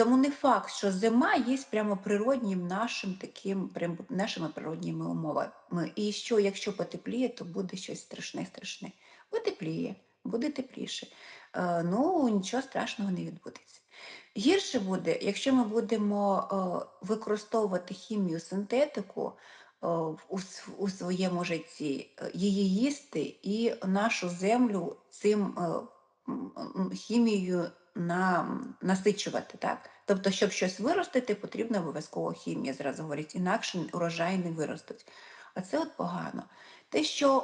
Тому не факт, що зима є прямо природнім нашим таким, прям нашими природніми умовами. І що, якщо потепліє, то буде щось страшне, страшне. Потепліє, буде тепліше. Е, ну, нічого страшного не відбудеться. Гірше буде, якщо ми будемо е, використовувати хімію синтетику е, у, своєму житті, її їсти і нашу землю цим хімією на, насичувати. Так? Тобто, щоб щось виростити, потрібна обов'язково хімія, зразу говорять, інакше урожай не виростуть. А це от погано. Те, що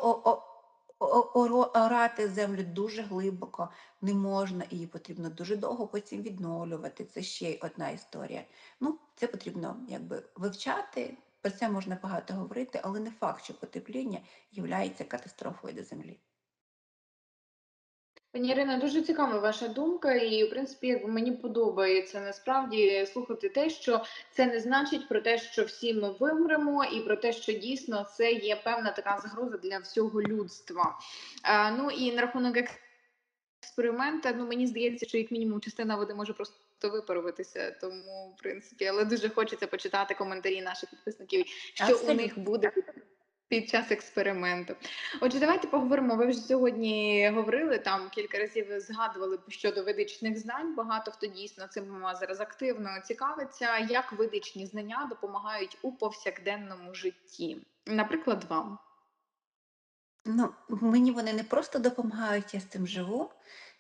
орати землю дуже глибоко не можна, і її потрібно дуже довго потім відновлювати. Це ще одна історія. Ну, Це потрібно якби вивчати, про це можна багато говорити, але не факт, що потепління є катастрофою для землі. Пані Ірина, дуже цікава ваша думка, і в принципі, мені подобається насправді слухати те, що це не значить про те, що всі ми вимремо, і про те, що дійсно це є певна така загроза для всього людства. А, Ну і на рахунок експеримента, ну мені здається, що як мінімум частина води може просто випаруватися, тому в принципі, але дуже хочеться почитати коментарі наших підписників, що Абсолютно. у них буде під час експерименту. Отже, давайте поговоримо. Ви вже сьогодні говорили там кілька разів згадували щодо ведичних знань. Багато хто дійсно цим зараз активно цікавиться, як ведичні знання допомагають у повсякденному житті, наприклад, вам. Ну, мені вони не просто допомагають, я з цим живу,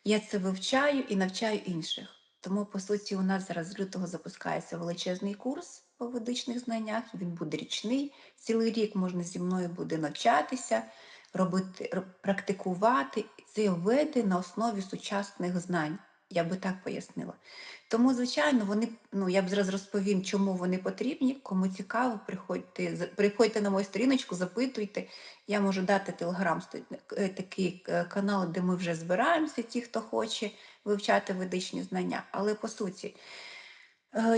я це вивчаю і навчаю інших. Тому, по суті, у нас зараз з лютого запускається величезний курс по ведичних знаннях, він буде річний. Цілий рік можна зі мною буде навчатися, робити, практикувати це веди на основі сучасних знань. Я би так пояснила. Тому, звичайно, вони, ну я б зараз розповім, чому вони потрібні. Кому цікаво, приходьте приходьте на мою сторіночку, запитуйте. Я можу дати телеграм е, такий е, канал, де ми вже збираємося, ті, хто хоче вивчати ведичні знання. Але по суті,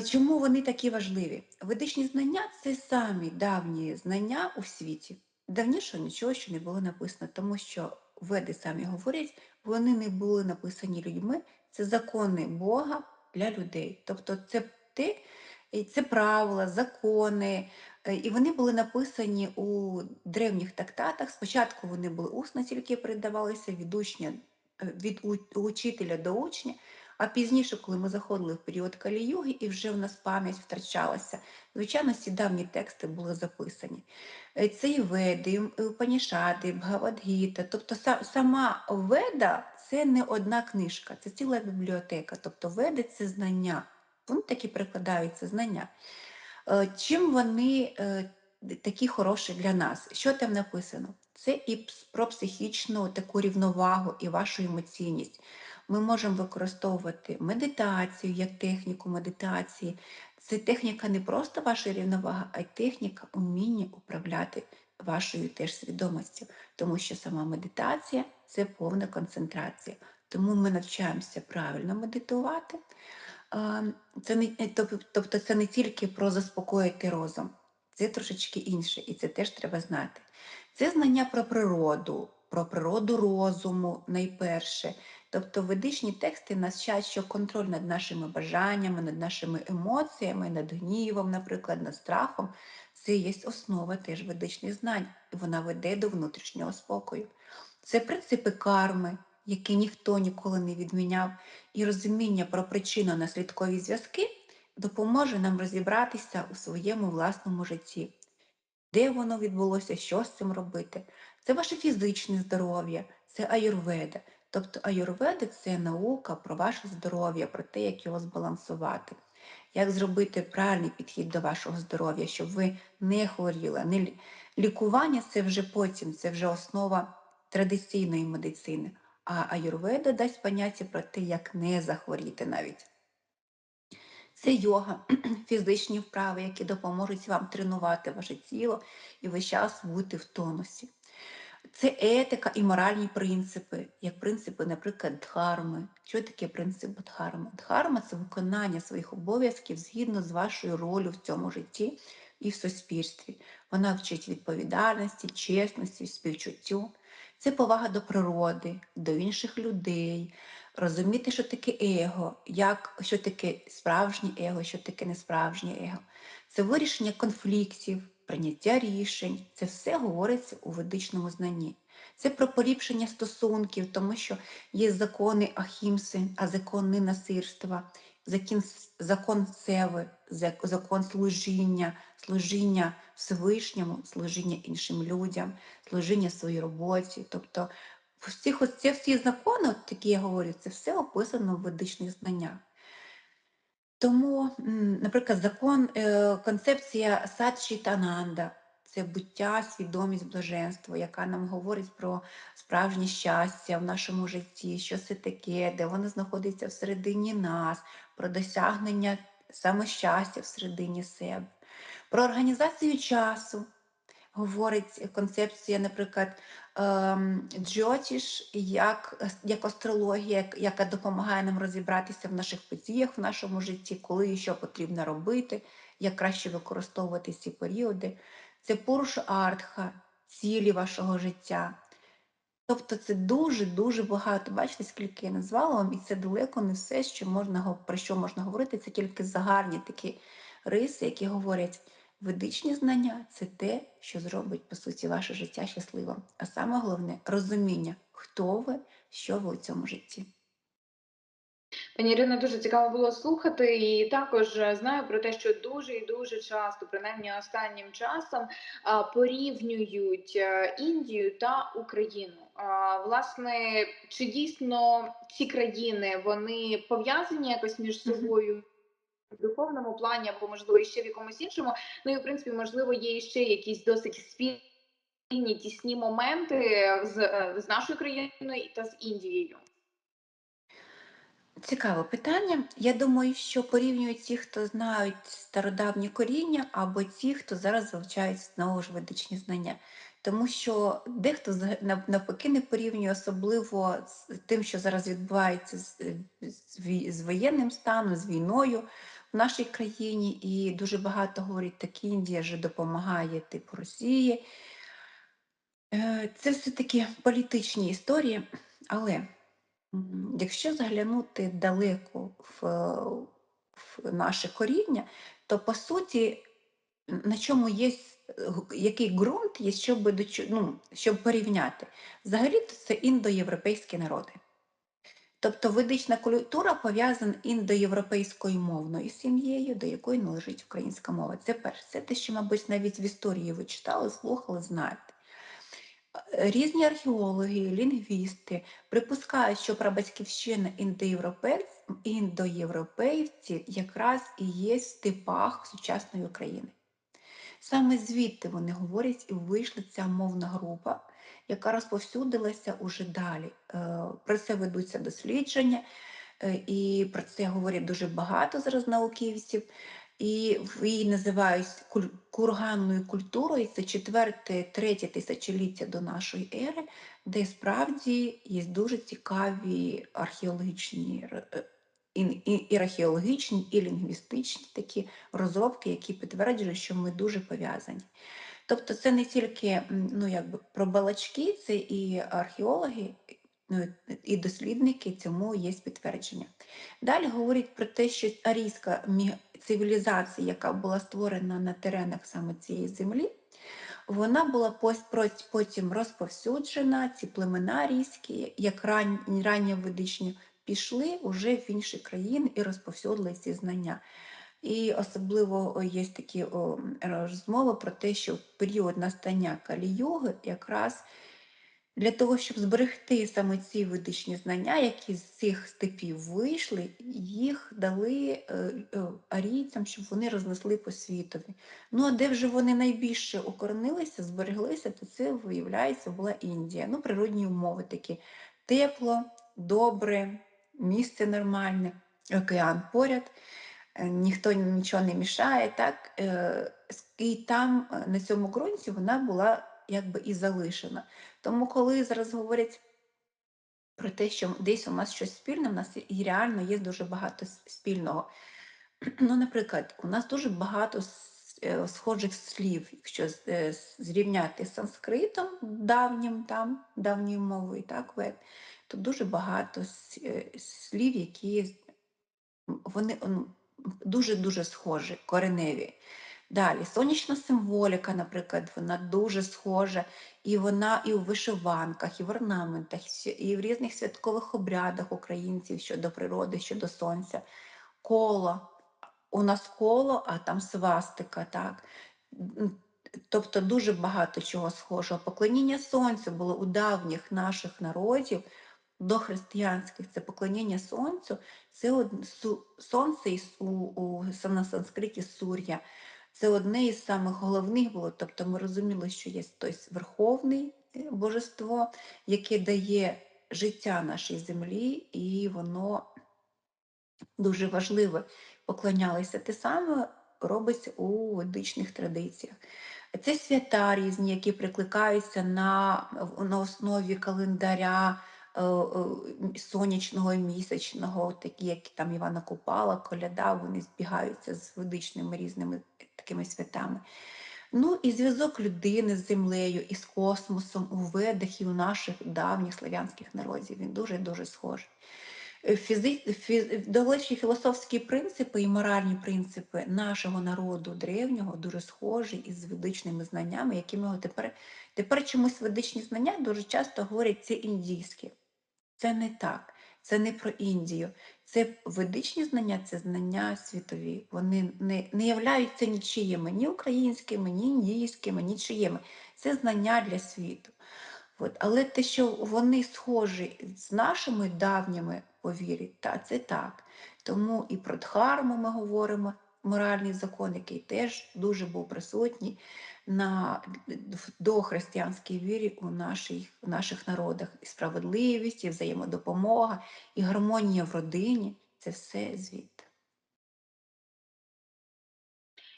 чому вони такі важливі? Ведичні знання це самі давні знання у світі. Давніше нічого ще не було написано, тому що веди самі говорять, вони не були написані людьми, це закони Бога для людей. Тобто це те, це правила, закони, е, і вони були написані у древніх тактатах. Спочатку вони були усно, тільки передавалися від учня, е, від учителя до учня. А пізніше, коли ми заходили в період Каліюги, і вже в нас пам'ять втрачалася, звичайно, ці давні тексти були записані. Е, це і веди, і Панішати, Бхавадгіта. Тобто сама веда це не одна книжка, це ціла бібліотека. Тобто веди це знання. Вони такі прикладаються знання. Е, чим вони е, такі хороші для нас? Що там написано? Це і про психічну таку рівновагу і вашу емоційність. Ми можемо використовувати медитацію як техніку медитації. Це техніка не просто вашої рівноваги, а й техніка уміння управляти вашою теж свідомістю, тому що сама медитація це повна концентрація. Тому ми навчаємося правильно медитувати. Це не, Тобто це не тільки про заспокоїти розум, це трошечки інше, і це теж треба знати. Це знання про природу, про природу розуму найперше. Тобто ведичні тексти нас що контроль над нашими бажаннями, над нашими емоціями, над гнівом, наприклад, над страхом це є основа теж ведичних знань, і вона веде до внутрішнього спокою. Це принципи карми, які ніхто ніколи не відміняв, і розуміння про причинно-наслідкові зв'язки допоможе нам розібратися у своєму власному житті, де воно відбулося, що з цим робити. Це ваше фізичне здоров'я, це аюрведа. Тобто аюрведа це наука про ваше здоров'я, про те, як його збалансувати, як зробити правильний підхід до вашого здоров'я, щоб ви не хворіли. Не... Лікування це вже потім, це вже основа традиційної медицини. А аюрведа дасть поняття про те, як не захворіти навіть. Це йога, фізичні вправи, які допоможуть вам тренувати ваше тіло і весь час бути в тонусі. Це етика і моральні принципи, як принципи, наприклад, дхарми. Що таке принцип дхарми? Дхарма це виконання своїх обов'язків згідно з вашою ролью в цьому житті і в суспільстві. Вона вчить відповідальності, чесності, співчуттю. Це повага до природи, до інших людей, розуміти, що таке его, як, що таке справжнє его, що таке несправжнє его. Це вирішення конфліктів, прийняття рішень. Це все говориться у ведичному знанні. Це про поліпшення стосунків, тому що є закони Ахімси, а закон ненасильства, закон, закон севи, закон служіння, служіння Всевишньому, служіння іншим людям, служіння своїй роботі. Тобто всіх ось ці всі закони, от які я говорю, це все описано в ведичних знаннях. Тому, наприклад, закон, концепція концепція саджі тананда це буття, свідомість, блаженство, яка нам говорить про справжнє щастя в нашому житті, що це таке, де воно знаходиться всередині нас, про досягнення саме щастя всередині себе, про організацію часу. Говорить концепція, наприклад, ем, Джотіш, як, як астрологія, яка допомагає нам розібратися в наших подіях в нашому житті, коли і що потрібно робити, як краще використовувати ці періоди. Це Пуруш Артха, цілі вашого життя. Тобто це дуже-дуже багато. Бачите, скільки я назвала вам, і це далеко не все, що можна, про що можна говорити, це тільки загальні такі риси, які говорять, ведичні знання це те, що зробить, по суті, ваше життя щасливим. А саме головне розуміння, хто ви, що ви у цьому житті. Пані Ірино, дуже цікаво було слухати, і також е, знаю про те, що дуже і дуже часто, принаймні останнім часом, порівнюють е, Індію та Україну. Власне, чи дійсно ці країни вони пов'язані якось між собою? В духовному плані, або можливо ще в якомусь іншому. Ну і в принципі, можливо, є ще якісь досить спільні тісні моменти з, е, з нашою країною та з Індією. Цікаве питання. Я думаю, що порівнюють ті, хто знають стародавні коріння, або ті, хто зараз вивчають знову ж ведичні знання. Тому що дехто навпаки не порівнює, особливо з тим, що зараз відбувається з, з, з воєнним станом, з війною в нашій країні. І дуже багато говорять, так Індія ж допомагає типу Росії. Е, Це все-таки політичні історії, але Якщо заглянути далеко в, в наше коріння, то по суті, на чому є, який ґрунт є, щоб, ну, щоб порівняти? Взагалі то це індоєвропейські народи. Тобто ведична культура пов'язана індоєвропейською мовною сім'єю, до якої належить українська мова. Це перше. Це те, що, мабуть, навіть в історії ви читали, слухали, знаєте. Різні археологи, лінгвісти припускають, що прабатьківщина індоєвропейців якраз і є в степах сучасної України. Саме звідти вони говорять і вийшла ця мовна група, яка розповсюдилася уже далі. Е, Про це ведуться дослідження, е, і про це говорять дуже багато зараз науковців. І її називають курганною культурою. Це четверте, третє тисячоліття до нашої ери, де справді є дуже цікаві археологічні е, і археологічні, і лінгвістичні такі розробки, які підтверджують, що ми дуже пов'язані. Тобто це не тільки ну, якби, про балачки, це і археологи, ну, і дослідники цьому є підтвердження. Далі говорять про те, що арійська цивілізація, яка була створена на теренах саме цієї землі, вона була потім розповсюджена, ці племена арійські, як ран, ранньоведичні, пішли вже в інші країни і розповсюдили ці знання. І особливо є такі розмови про те, що в період настання Калі-юги якраз для того, щоб зберегти саме ці ведичні знання, які з цих степів вийшли, їх дали е, арійцям, щоб вони рознесли по світові. Ну а де вже вони найбільше укоренилися, збереглися, то це, виявляється, була Індія. Ну, природні умови такі: тепло, добре, місце нормальне, океан поряд ніхто нічого не мішає, так? е, І там е, на цьому ґрунті вона була якби і залишена. Тому, коли зараз говорять про те, що десь у нас щось спільне, у нас і реально є дуже багато спільного. Ну, наприклад, у нас дуже багато е, схожих слів, якщо е, зрівняти з санскритом давнім, там, давньою мовою, так, то дуже багато е, слів, які вони дуже-дуже схожі, кореневі. Далі, сонячна символіка, наприклад, вона дуже схожа, і вона і у вишиванках, і в орнаментах, і в різних святкових обрядах українців щодо природи, щодо сонця. Коло. У нас коло, а там свастика, так. Тобто дуже багато чого схожого. Поклоніння сонцю було у давніх наших народів, дохристиянських, це поклоніння сонцю, це сонце із- у, у, на санскриті сур'я. Це одне із самих головних було. Тобто ми розуміли, що є той верховний е, божество, яке дає життя нашій землі, і воно дуже важливе. Поклонялися. Те саме робиться у ведичних традиціях. Це свята різні, які прикликаються на, на основі календаря сонячного і місячного, такі, як там Івана Купала, Коляда, вони збігаються з ведичними різними такими святами. Ну і зв'язок людини з землею і з космосом у ведах і у наших давніх славянських народів. Він дуже-дуже схожий. Е, Фізи... Фі... Далечі філософські принципи і моральні принципи нашого народу древнього дуже схожі із ведичними знаннями, які ми тепер, тепер чомусь ведичні знання дуже часто говорять це індійське. Це не так, це не про Індію. Це ведичні знання, це знання світові. Вони не, не являються нічиїми, ні українськими, ні індійськими, нічиїми. Це знання для світу. От. Але те, що вони схожі з нашими давніми повір'я, та це так. Тому і про Дхарму ми говоримо, моральний закон, який теж дуже був присутній на дохристиянській вірі у, нашій, у наших народах. І справедливість, і взаємодопомога, і гармонія в родині це все звідти.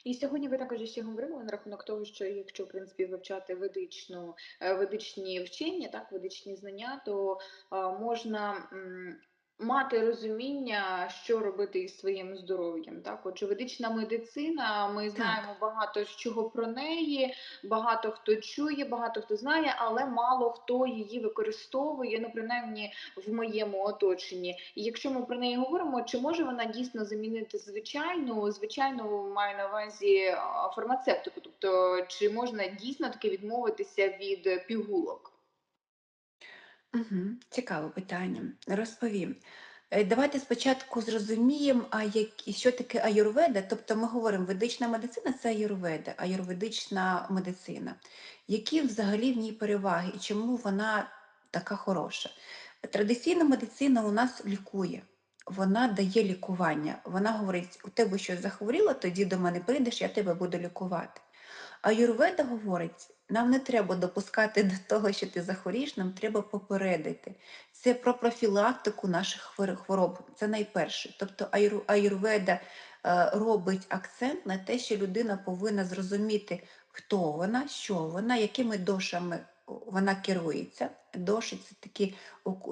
І сьогодні ви також ще говорили на рахунок того, що якщо в принципі вивчати ведичну е, ведичні вчення, так ведичні знання, то е, можна мати розуміння, що робити із своїм здоров'ям. Так, отже, ведична медицина, ми знаємо багато з чого про неї, багато хто чує, багато хто знає, але мало хто її використовує, ну принаймні в моєму оточенні. І якщо ми про неї говоримо, чи може вона дійсно замінити звичайну, звичайну маю на увазі фармацевтику? Тобто, чи можна дійсно таки відмовитися від пігулок? Угу. Цікаве питання. Розповім. Е, Давайте спочатку зрозуміємо, а які, що таке аюрведа. Тобто ми говоримо, ведична медицина це аюрведа, аюрведична медицина. Які взагалі в ній переваги і чому вона така хороша? Традиційна медицина у нас лікує, вона дає лікування. Вона говорить: у тебе щось захворіло, тоді до мене прийдеш, я тебе буду лікувати. А Юрведа говорить, нам не треба допускати до того, що ти захворієш, нам треба попередити. Це про профілактику наших хвороб. Це найперше. Тобто аюр- аюрведа е, робить акцент на те, що людина повинна зрозуміти, хто вона, що вона, якими дошами вона керується. Доші це такі,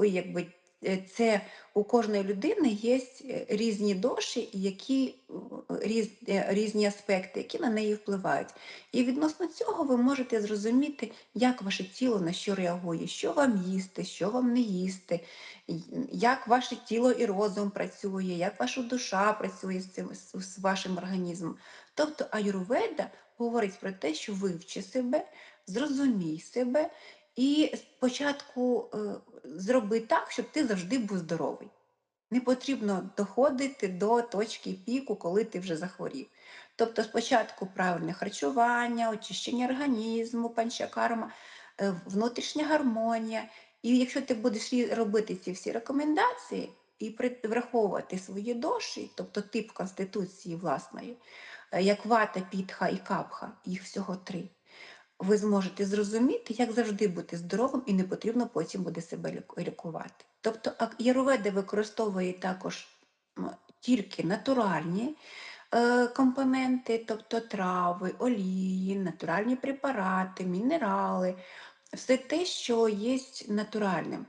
якби. Е, Це у кожної людини є різні доші, які е, різ, е, різні аспекти, які на неї впливають. І відносно цього ви можете зрозуміти, як ваше тіло на що реагує, що вам їсти, що вам не їсти, як ваше тіло і розум працює, як ваша душа працює з цим з вашим організмом. Тобто аюрведа говорить про те, що вивчи себе, зрозумій себе і спочатку е, зроби так, щоб ти завжди був здоровий. Не потрібно доходити до точки піку, коли ти вже захворів. Тобто спочатку правильне харчування, очищення організму, панчакарма, е, внутрішня гармонія. І якщо ти будеш робити ці всі рекомендації і враховувати свої доші, тобто тип конституції власної, е, як вата, пітха і капха, їх всього три, ви зможете зрозуміти, як завжди бути здоровим і не потрібно потім буде себе лікувати. Тобто Аюрведа використовує також тільки натуральні е, компоненти, тобто трави, олії, натуральні препарати, мінерали, все те, що є натуральним.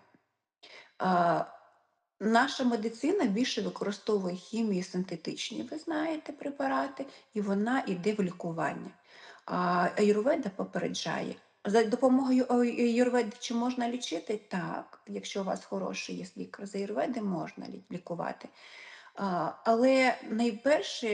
Наша медицина більше використовує хімію синтетичні, ви знаєте, препарати, і вона йде в лікування. Аюрведа попереджає. За допомогою Юрведи. чи можна лічити? Так, якщо у вас хороший є лікар з аюрведи, можна лікувати. Але найперше